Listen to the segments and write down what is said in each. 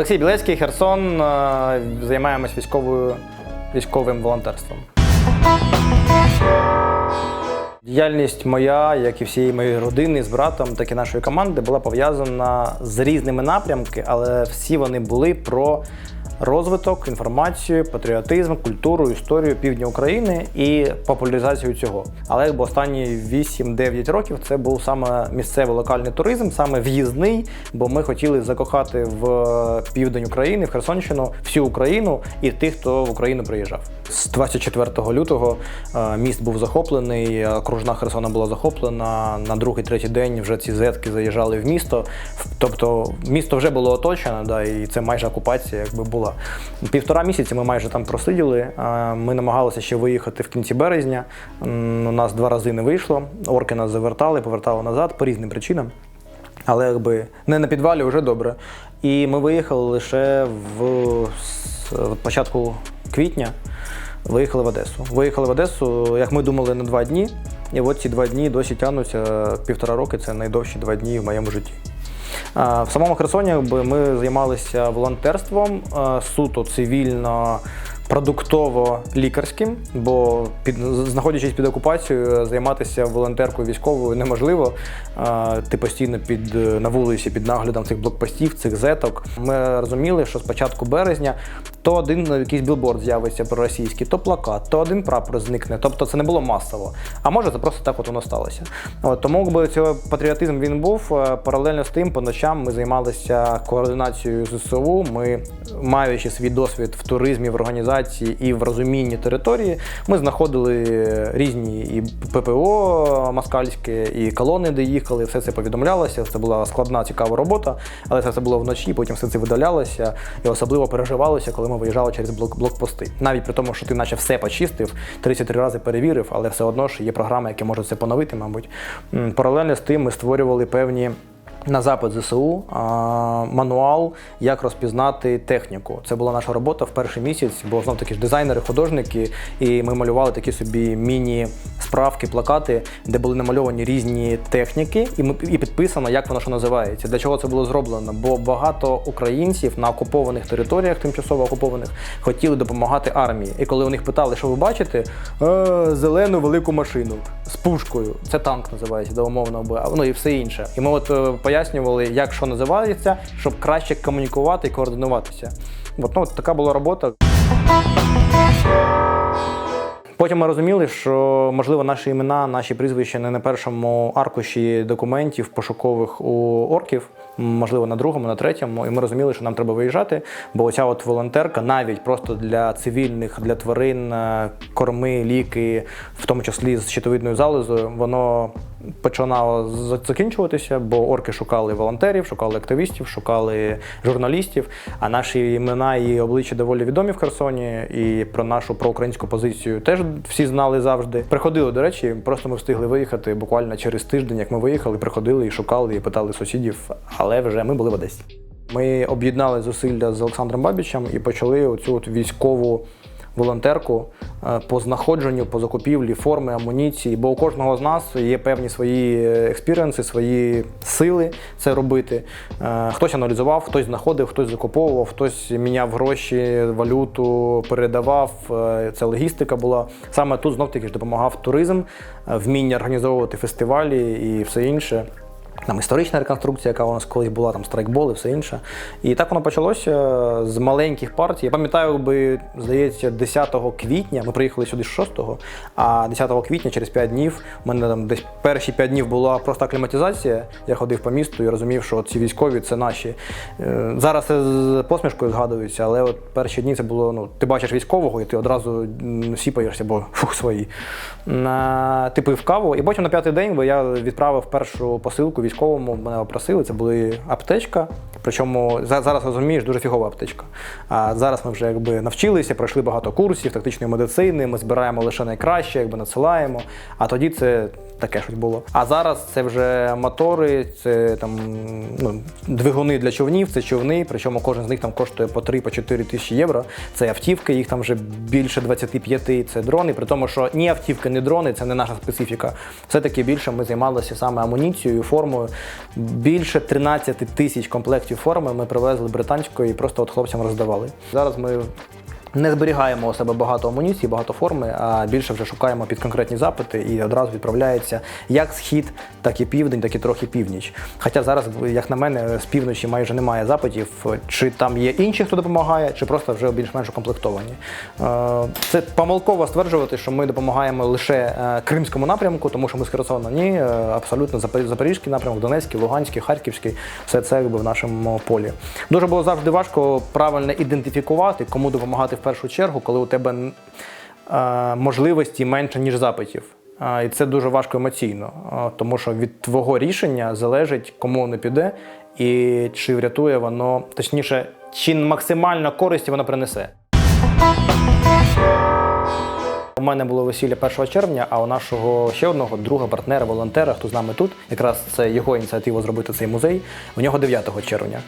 Олексій Білецький, Херсон. е, Займаємось військовою, військовим волонтерством. Діяльність моя, як і всієї моєї родини з братом, так і нашої команди, була пов'язана з різними напрямками, але всі вони були про розвиток, інформацію, патріотизм, культуру, історію півдня України і популяризацію цього. Але якби останні 8-9 років це був саме місцевий локальний туризм, саме в'їзний, бо ми хотіли закохати в південь України, в Херсонщину, всю Україну і тих, хто в Україну приїжджав. З 24 лютого е, міст був захоплений, окружна Херсона була захоплена. На другий, третій день вже ці зетки заїжджали в місто. Тобто місто вже було оточено, да, і це майже окупація, якби була. Півтора місяці ми майже там просиділи. Ми намагалися ще виїхати в кінці березня. У нас два рази не вийшло. Орки нас завертали, повертали назад по різним причинам. Але якби не на підвалі вже добре. І ми виїхали лише в початку квітня. Виїхали в Одесу. Виїхали в Одесу, як ми думали, на два дні. І от ці два дні досі тягнуться півтора роки. Це найдовші два дні в моєму житті. А, В самому Херсоні ми займалися волонтерством суто цивільно. Продуктово-лікарським, бо під знаходячись під окупацією, займатися волонтеркою військовою неможливо. Ти постійно під на вулиці під наглядом цих блокпостів, цих зеток. Ми розуміли, що з початку березня то один якийсь білборд з'явиться проросійський, то плакат, то один прапор зникне. Тобто це не було масово. А може це просто так от воно сталося. От, тому якби цього патріотизм він був. Паралельно з тим, по ночам ми займалися координацією ЗСУ. Ми, маючи свій досвід в туризмі, в організації і в розумінні території, ми знаходили різні і ППО москальське, і колони, де їхали. Все це повідомлялося. Це була складна, цікава робота, але це все було вночі. Потім все це видалялося і особливо переживалося, коли ми виїжджали через блок блокпости. Навіть при тому, що ти наче все почистив, 33 рази перевірив, але все одно ж є програми, які можуть це поновити, мабуть. Паралельно з тим ми створювали певні. На запит ЗСУ мануал, як розпізнати техніку. Це була наша робота в перший місяць, бо знов таки ж дизайнери, художники, і ми малювали такі собі міні-справки, плакати, де були намальовані різні техніки, і ми і підписано, як воно що називається. Для чого це було зроблено? Бо багато українців на окупованих територіях, тимчасово окупованих, хотіли допомагати армії. І коли у них питали, що ви бачите, «Е, зелену велику машину з пушкою. Це танк називається, да, умовно, ну і все інше. І ми от е, пояснювали, як що називається, щоб краще комунікувати і координуватися. От, ну, от така була робота. Потім ми розуміли, що можливо наші імена, наші прізвища не на першому аркуші документів пошукових у орків, можливо, на другому, на третьому. І ми розуміли, що нам треба виїжджати, бо оця от волонтерка навіть просто для цивільних, для тварин, е, корми, ліки, в тому числі з щитовидною залозою, воно починало закінчуватися, бо орки шукали волонтерів, шукали активістів, шукали журналістів. А наші імена і обличчя доволі відомі в Херсоні, і про нашу проукраїнську позицію теж всі знали завжди. Приходили, до речі, просто ми встигли виїхати буквально через тиждень, як ми виїхали, приходили і шукали, і питали сусідів, але вже ми були в Одесі. Ми об'єднали зусилля з Олександром Бабічем і почали оцю от військову волонтерку е, по знаходженню, по закупівлі форми, амуніції. Бо у кожного з нас є певні свої експіріенси, свої сили це робити. Е, Хтось аналізував, хтось знаходив, хтось закуповував, хтось міняв гроші, валюту, передавав. Е, Це логістика була. Саме тут знов таки ж допомагав туризм, вміння організовувати фестивалі і все інше. Там історична реконструкція, яка у нас колись була, там страйкбол і все інше. І так воно почалося з маленьких партій. Я пам'ятаю, би, здається, 10 квітня ми приїхали сюди з 6-го, а 10 квітня, через 5 днів, у мене там десь перші 5 днів була просто акліматизація. Я ходив по місту і розумів, що ці військові це наші. Е, Зараз це з посмішкою згадується, але от перші дні це було: ну, ти бачиш військового, і ти одразу сіпаєшся, бо фух, свої. Ти пив каву, і потім на п'ятий день я відправив першу посилку військовому. Мене опросили. Це були аптечка. Причому зараз розумієш, дуже фігова аптечка. А зараз ми вже якби навчилися, пройшли багато курсів тактичної медицини. Ми збираємо лише найкраще, якби надсилаємо. А тоді це таке щось було. А зараз це вже мотори, це там ну, двигуни для човнів, це човни. Причому кожен з них там коштує по 3 по 4 тисячі євро. Це автівки, їх там вже більше 25, це дрони. При тому, що ні автівки, ні дрони це не наша специфіка. Все-таки більше ми займалися саме амуніцією, формою. Більше 13 тисяч комплектів форми ми привезли британської і просто от хлопцям роздавали. Зараз ми не зберігаємо у себе багато амуніції, багато форми, а більше вже шукаємо під конкретні запити і одразу відправляється як схід, так і південь, так і трохи північ. Хоча зараз, як на мене, з півночі майже немає запитів, чи там є інші, хто допомагає, чи просто вже більш-менш укомплектовані. Е, Це помилково стверджувати, що ми допомагаємо лише е, Кримському напрямку, тому що ми з Херсона. Ні, е, абсолютно Запорізький напрямок, Донецький, Луганський, Харківський, все це якби в нашому полі. Дуже було завжди важко правильно ідентифікувати, кому допомагати першу чергу, коли у тебе можливості менше, ніж запитів. І це дуже важко емоційно, тому що від твого рішення залежить, кому воно піде, і чи врятує воно, точніше, чи максимально користі воно принесе. У мене було весілля 1 червня, а у нашого ще одного друга, партнера, волонтера, хто з нами тут, якраз це його ініціатива зробити цей музей. У нього 9 червня.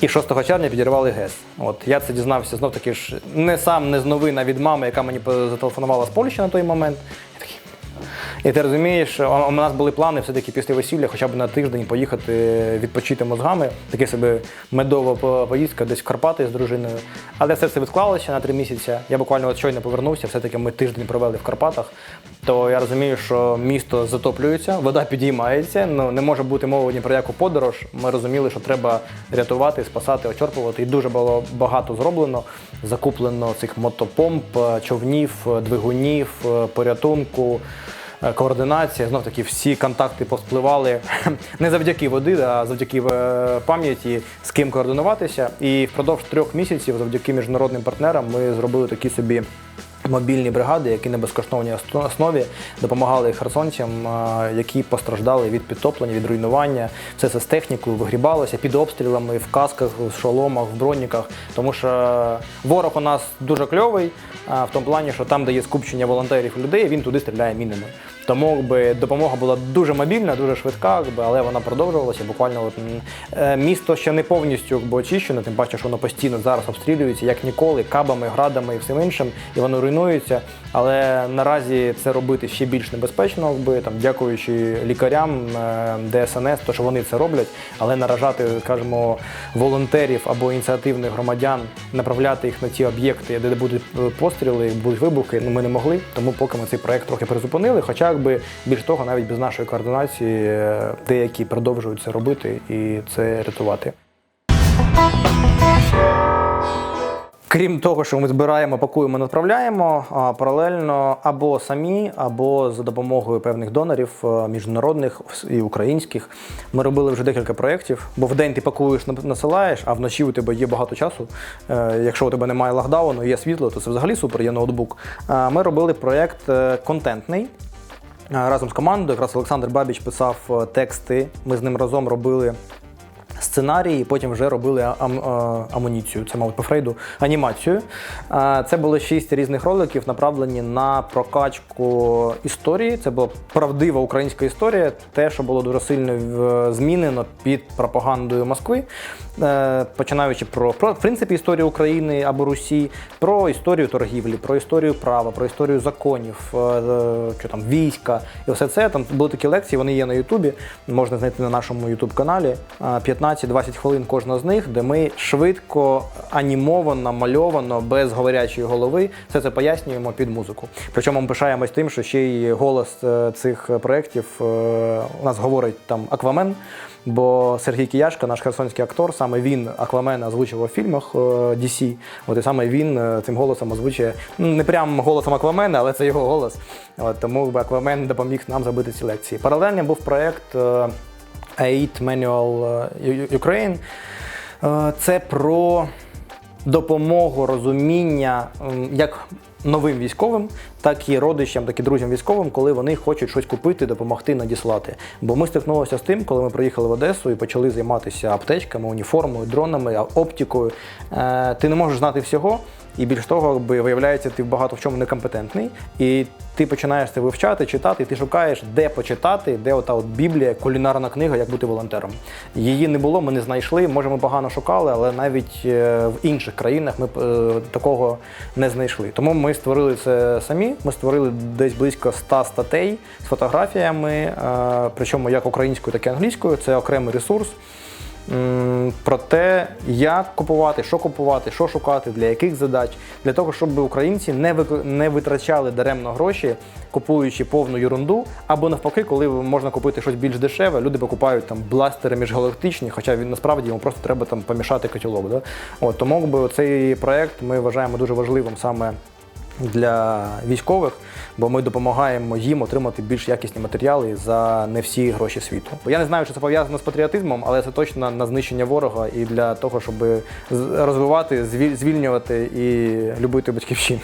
І 6 червня підірвали ГЕС. От я це дізнався знов таки ж не сам, не з новина від мами, яка мені зателефонувала з Польщі на той момент. Я такий, і ти розумієш, у нас були плани все-таки після весілля хоча б на тиждень поїхати відпочити мозгами, таке собі медова поїздка десь в Карпати з дружиною. Але все це відклалося на три місяці. Я буквально от щойно повернувся, все-таки ми тиждень провели в Карпатах. То я розумію, що місто затоплюється, вода підіймається. Ну не може бути мови ні про яку подорож. Ми розуміли, що треба рятувати, спасати, очорпувати. І дуже було багато зроблено. Закуплено цих мотопомп, човнів, двигунів, порятунку. Е, координація. Знов таки всі контакти повспливали не завдяки води, а завдяки е, пам'яті, з ким координуватися. І впродовж трьох місяців, завдяки міжнародним партнерам, ми зробили такі собі. Мобільні бригади, які на безкоштовній основі допомагали херсонцям, які постраждали від підтоплення, від руйнування. Все це з технікою вигрібалося під обстрілами, в касках, в шоломах, в броніках. Тому що ворог у нас дуже кльовий, в тому плані, що там, де є скупчення волонтерів людей, він туди стріляє мінами. Тому би допомога була дуже мобільна, дуже швидка, але вона продовжувалася. Буквально от, е, місто ще не повністю якби, очищено, тим паче, що воно постійно зараз обстрілюється, як ніколи, кабами, градами і всім іншим, і воно руйнується. Але наразі це робити ще більш небезпечно, якби, там, дякуючи лікарям, е, ДСНС, то що вони це роблять, але наражати, скажімо, волонтерів або ініціативних громадян, направляти їх на ті об'єкти, де будуть постріли, будуть вибухи, ну, ми не могли. Тому поки ми цей проект трохи призупинили. Хоча, якби більш того, навіть без нашої координації е, деякі продовжують це робити і це рятувати. Крім того, що ми збираємо, пакуємо, направляємо, паралельно або самі, або за допомогою певних донорів міжнародних і українських. Ми робили вже декілька проєктів, бо в день ти пакуєш, на- насилаєш, а вночі у тебе є багато часу. Е, Якщо у тебе немає локдауну, є світло, то це взагалі супер, є ноутбук. Ми робили проєкт е, контентний. Е, Разом з командою, якраз Олександр Бабіч писав тексти. Ми з ним разом робили сценарії, потім вже робили ам, амуніцію. Це, мабуть, по Фрейду, анімацію. Це було шість різних роликів, направлені на прокачку історії. Це була правдива українська історія, те, що було дуже сильно е, змінено під пропагандою Москви, Е, починаючи про, про в принципі історію України або Русі, про історію торгівлі, про історію права, про історію законів, е, що там війська і все це. Там були такі лекції, вони є на Ютубі. Можна знайти на нашому Ютуб каналі. 15-20 хвилин кожна з них, де ми швидко, анімовано, мальовано, без говорячої голови, все це пояснюємо під музику. Причому ми пишаємось тим, що ще й голос е, цих проєктів е, у нас говорить там Аквамен. Бо Сергій Кияшко, наш херсонський актор, саме він Аквамена озвучував в фільмах е, DC. От і саме він е, цим голосом озвучує ну, не прям голосом Аквамена, але це його голос. От, тому Аквамен допоміг нам зробити ці лекції. Паралельно був проєкт е, AID Manual е, Ukraine. Е, Це про допомогу, розуміння як новим військовим, так і родичам, так і друзям військовим, коли вони хочуть щось купити, допомогти надіслати. Бо ми стикнулися з тим, коли ми приїхали в Одесу і почали займатися аптечками, уніформою, дронами, оптикою. Е, Ти не можеш знати всього. І більш того, виявляється, ти багато в чому некомпетентний, і ти починаєш це вивчати, читати, і ти шукаєш, де почитати, де ота от Біблія, кулінарна книга, як бути волонтером. Її не було, ми не знайшли. Може, ми погано шукали, але навіть е, в інших країнах ми е, такого не знайшли. Тому ми створили це самі. Ми створили десь близько 100 статей з фотографіями, е, причому як українською, так і англійською. Це окремий ресурс. Про те, як купувати, що купувати, що шукати, для яких задач, для того, щоб українці не вик- не витрачали даремно гроші, купуючи повну ерунду, або навпаки, коли можна купити щось більш дешеве, люди покупають там бластери міжгалактичні, хоча він насправді йому просто треба там помішати котілок. Да? От, тому якби, цей проект ми вважаємо дуже важливим саме для військових, бо ми допомагаємо їм отримати більш якісні матеріали за не всі гроші світу. Я не знаю, чи це пов'язано з патріотизмом, але це точно на знищення ворога і для того, щоб розвивати, звіль- звільнювати і любити батьківщину.